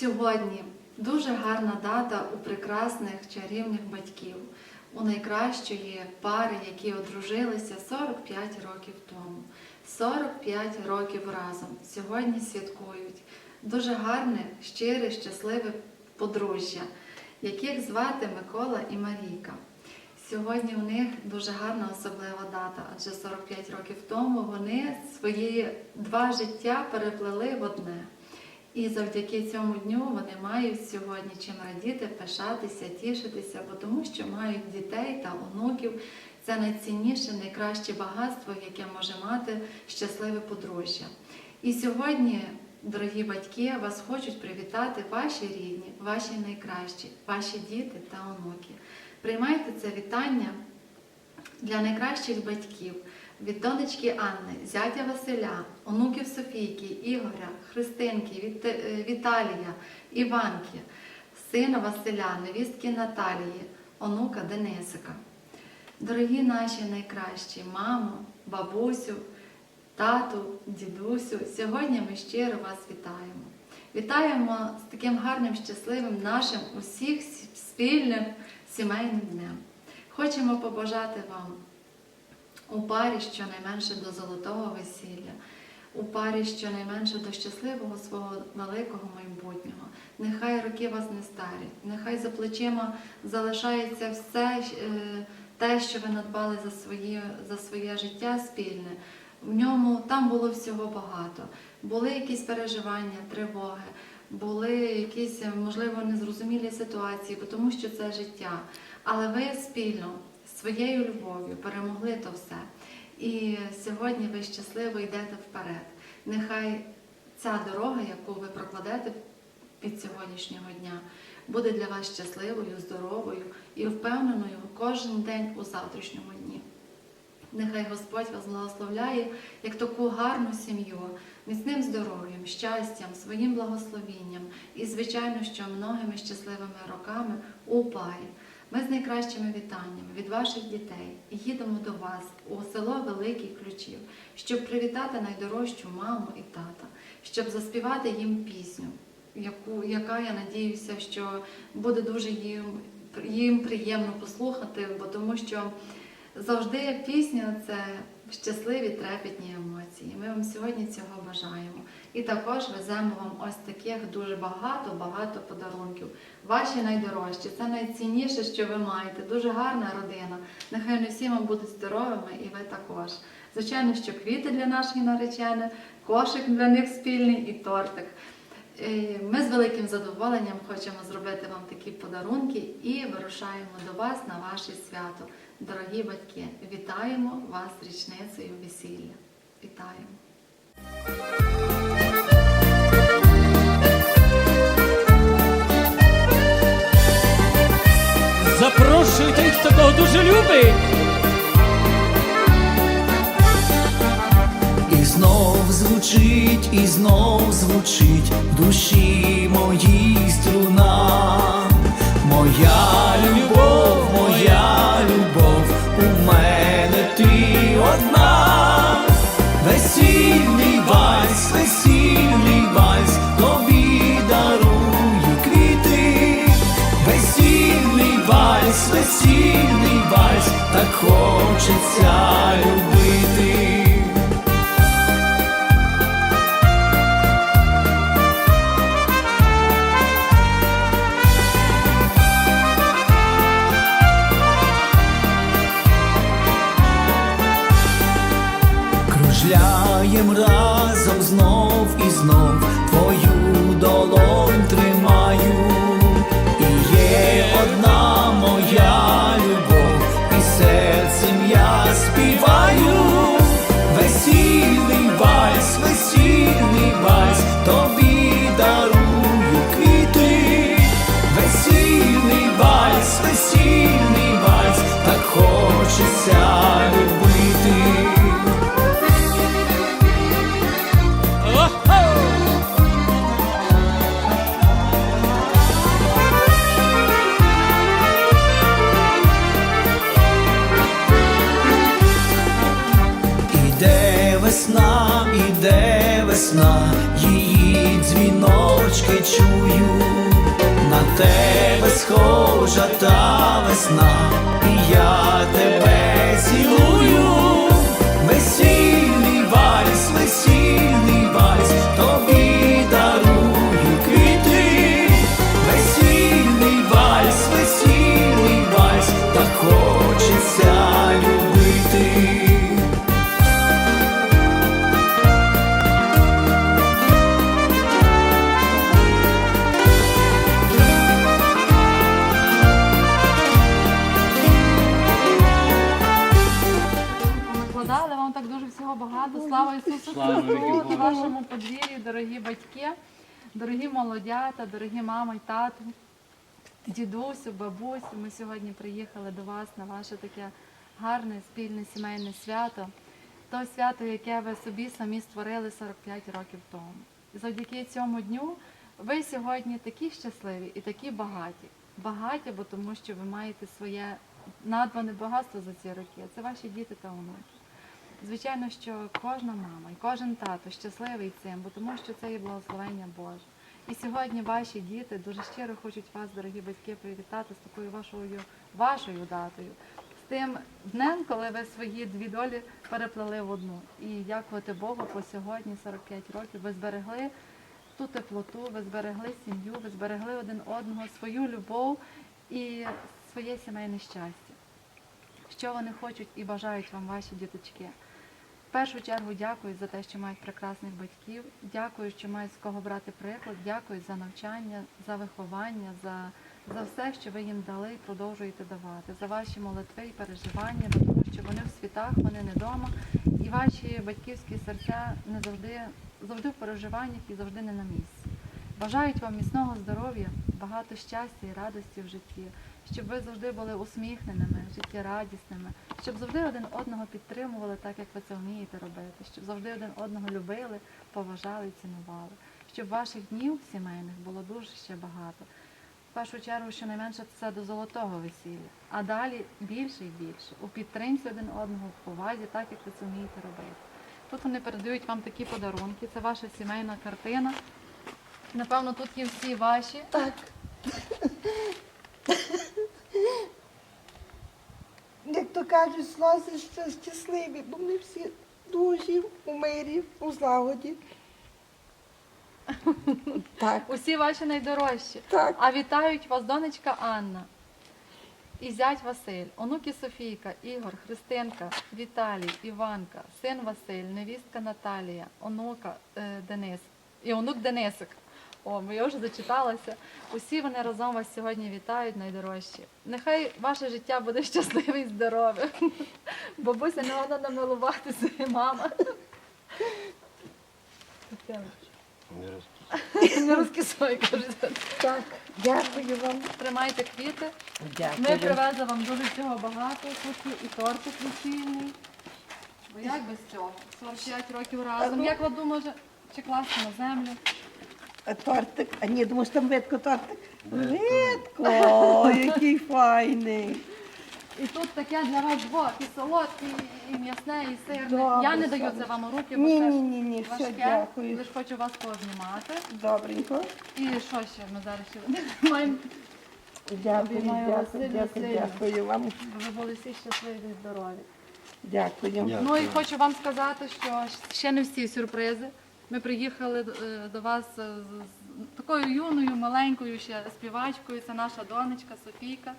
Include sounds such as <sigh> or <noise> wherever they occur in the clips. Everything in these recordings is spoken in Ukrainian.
Сьогодні дуже гарна дата у прекрасних чарівних батьків, у найкращої пари, які одружилися 45 років тому. 45 років разом сьогодні святкують дуже гарне, щире, щасливе подружжя, яких звати Микола і Марійка. Сьогодні у них дуже гарна особлива дата, адже 45 років тому вони свої два життя переплели в одне. І завдяки цьому дню вони мають сьогодні чим радіти, пишатися, тішитися, бо тому що мають дітей та онуків. Це найцінніше, найкраще багатство, яке може мати щасливе подружжя. І сьогодні, дорогі батьки, вас хочуть привітати ваші рідні, ваші найкращі, ваші діти та онуки. Приймайте це вітання для найкращих батьків від донечки Анни, зятя Василя, онуків Софійки, Ігоря, Христинки, е, Віталія, Іванки, сина Василя, невістки Наталії, онука Денисика. Дорогі наші найкращі, мамо, бабусю, тату, дідусю, сьогодні ми щиро вас вітаємо. Вітаємо з таким гарним, щасливим нашим усіх спільним сімейним днем. Хочемо побажати вам у парі щонайменше до золотого весілля, у парі щонайменше до щасливого свого великого майбутнього. Нехай роки вас не старять, нехай за плечима залишається все е, те, що ви надбали за своє, за своє життя спільне. В ньому там було всього багато. Були якісь переживання, тривоги, були якісь, можливо, незрозумілі ситуації, тому що це життя. Але ви спільно своєю любов'ю перемогли то все. І сьогодні ви щасливо йдете вперед. Нехай ця дорога, яку ви прокладете від сьогоднішнього дня, буде для вас щасливою, здоровою і впевненою кожен день у завтрашньому дні. Нехай Господь вас благословляє як таку гарну сім'ю, міцним здоров'ям, щастям, своїм благословінням і, звичайно, що многими щасливими роками у парі. Ми з найкращими вітаннями від ваших дітей їдемо до вас у село Великий Ключів, щоб привітати найдорожчу маму і тата, щоб заспівати їм пісню, яку, яка я надіюся, що буде дуже їм, їм приємно послухати, бо тому що завжди пісня це щасливі трепетні емоції. Ми вам сьогодні цього бажаємо. І також веземо вам ось таких дуже багато-багато подарунків. Ваші найдорожчі, це найцінніше, що ви маєте. Дуже гарна родина. Нехай вони всі вам будуть здоровими, і ви також. Звичайно, що квіти для наших наречених, кошик для них спільний і тортик. Е, Ми з великим задоволенням хочемо зробити вам такі подарунки і вирушаємо до вас на ваше свято. Дорогі батьки, вітаємо вас з річницею весілля. Вітаємо! Запрошую тих, хто кого дуже любить. Знов звучить, і знов звучить в душі моїй струна. Моя любов, моя любов, у мене ти одна. Весільний вальс, весільний вальс, тобі дарую квіти. Весільний вальс, весільний вальс, так хочеться любити. আমরা я тебе цілую, багато. Слава Ісусу Христу і вашому подвір'ю, дорогі батьки, дорогі молодята, дорогі мама й тату, дідусю, бабусю. Ми сьогодні приїхали до вас на ваше таке гарне спільне сімейне свято. То свято, яке ви собі самі створили 45 років тому. І завдяки цьому дню ви сьогодні такі щасливі і такі багаті. Багаті, бо тому що ви маєте своє надбане багатство за ці роки. Це ваші діти та онуки. Звичайно, що кожна мама і кожен тато щасливий цим, бо тому що це є благословення Боже. І сьогодні ваші діти дуже щиро хочуть вас, дорогі батьки, привітати з такою вашою вашою датою, з тим днем, коли ви свої дві долі переплели в одну. І дякувати Богу, по сьогодні, 45 років, ви зберегли ту теплоту, ви зберегли сім'ю, ви зберегли один одного, свою любов і своє сімейне щастя. Що вони хочуть і бажають вам ваші діточки. В першу чергу дякую за те, що мають прекрасних батьків. Дякую, що мають з кого брати приклад. Дякую за навчання, за виховання, за, за все, що ви їм дали і продовжуєте давати, за ваші молитви і переживання, тому що вони в світах, вони не вдома, і ваші батьківські серця не завжди, завжди в переживаннях і завжди не на місці. Бажають вам міцного здоров'я, багато щастя і радості в житті, щоб ви завжди були усміхненими, життєрадісними, щоб завжди один одного підтримували так, як ви це вмієте робити, щоб завжди один одного любили, поважали і цінували, щоб ваших днів сімейних було дуже ще багато. В першу чергу, щонайменше це до золотого весілля, а далі більше і більше у підтримці один одного, в повазі, так як ви це вмієте робити. Тут вони передають вам такі подарунки. Це ваша сімейна картина. Напевно, тут є всі ваші. Так. Як то кажуть, сльози що щасливі, бо ми всі дуже у мирі, у злагоді. Так, Усі ваші найдорожчі. так. А вітають вас донечка Анна і зять Василь, онуки Софійка, Ігор, Христинка, Віталій, Іванка, син Василь, невістка Наталія, онука е, Денис і онук Денисик. О, бо я вже зачиталася. Усі вони разом вас сьогодні вітають, найдорожчі. Нехай ваше життя буде <laughs> щасливе і здорове. Бабуся не можна намилуватися, і мама. Не розкисай, кажуть. Так, дякую вам. Тримайте квіти. Ми привезли вам дуже всього багато. Тут і тортик весільний. Бо як без цього? 45 років разом. Як ви думаєте, чи класти на землю? А тортик, а ні, думаю, що там ветко тортик. Ветко, який файний. І тут таке для вас двох, і солодке, і м'ясне, і сирне. Добре, Я не даю це вам у руки, бо Ні, це ні, ні, ні, все, важке. дякую. Лише хочу вас познімати. Добренько. І що ще ми зараз ще <laughs> маємо? Дякую, Обіймаю вас дякую, сильно, дякую, сильно. дякую вам. Ви були всі щасливі і здорові. Дякую. Ну і хочу вам сказати, що ще не всі сюрпризи. Ми приїхали е, до вас е, з такою юною, маленькою ще співачкою. Це наша донечка Софійка.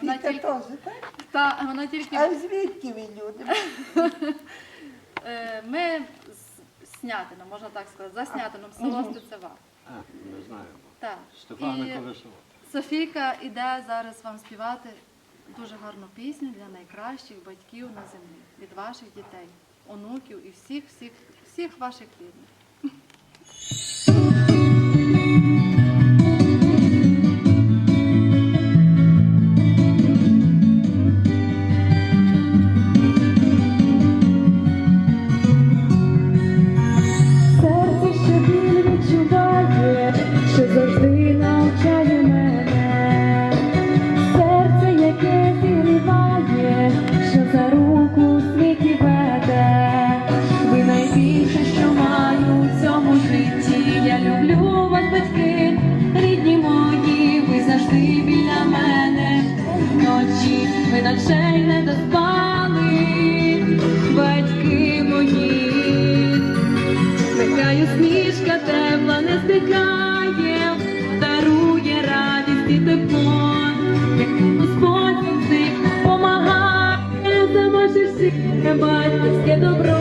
Вона Софійка тільки- теж, так? Та вона тільки А звідки ви люди? <laughs> е, ми з Снятином, можна так сказати, за Снятином, село Стецева. А, не знаю. Так. Стефана І Колесова. Софійка іде зараз вам співати дуже гарну пісню для найкращих батьків на землі від ваших дітей, онуків і всіх, всіх, всіх ваших рідних. усмішка тепла не зникає, дарує радість і тепло, як Господь всіх помагає, за ваші всіх батьківське добро.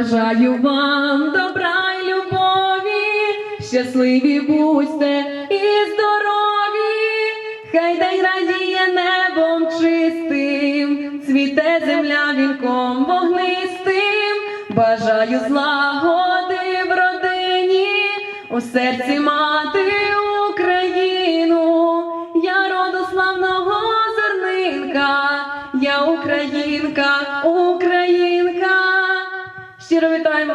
Бажаю вам добра й любові, щасливі будьте і здорові, хай день радіє небом чистим, цвіте земля вінком вогнистим, бажаю злагоди в родині, у серці мати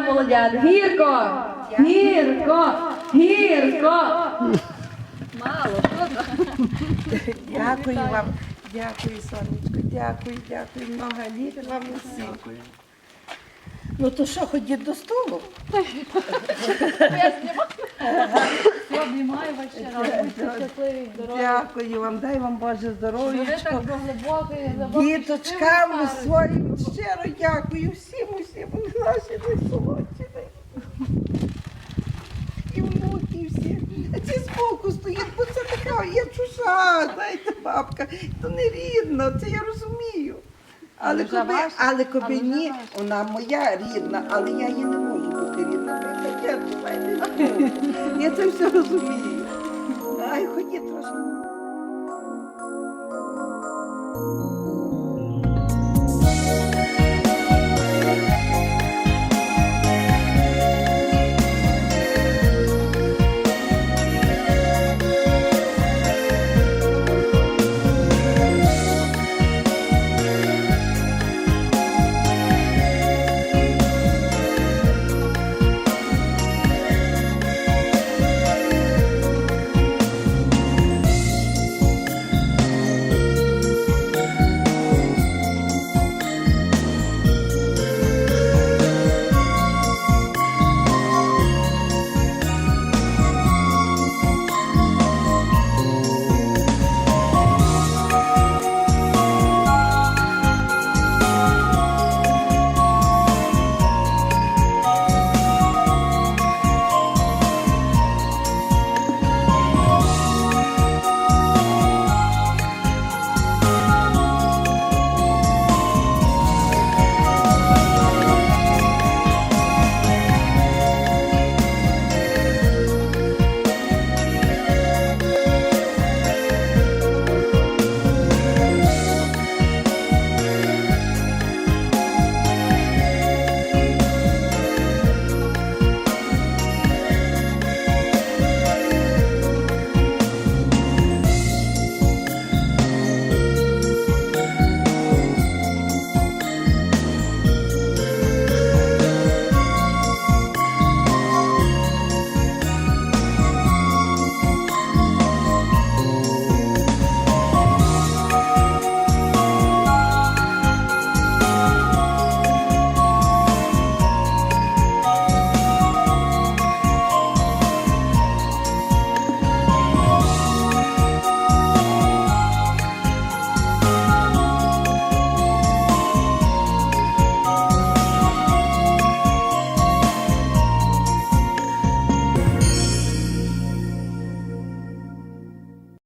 молодят. Гірко! Гірко! Гірко! Дякую вам, дякую, сонечко, дякую, дякую, много літ вам усім. Ну то що, ходіть до столу? Все, обнімаю вас ще раз. Будьте щасливі, здорові. Дякую вам, дай вам Боже так до глибокої, глибокої Діточкам своїм щиро дякую всім, усім, наші найсолодші. І внуки і всі. А ці збоку стоїть, бо це така є чужа, знаєте, бабка. То не рідна, це я розумію. Але коби, але коби але ні, вона моя рідна, але я їй не можу бути рідна. <laughs> Я це все розумію.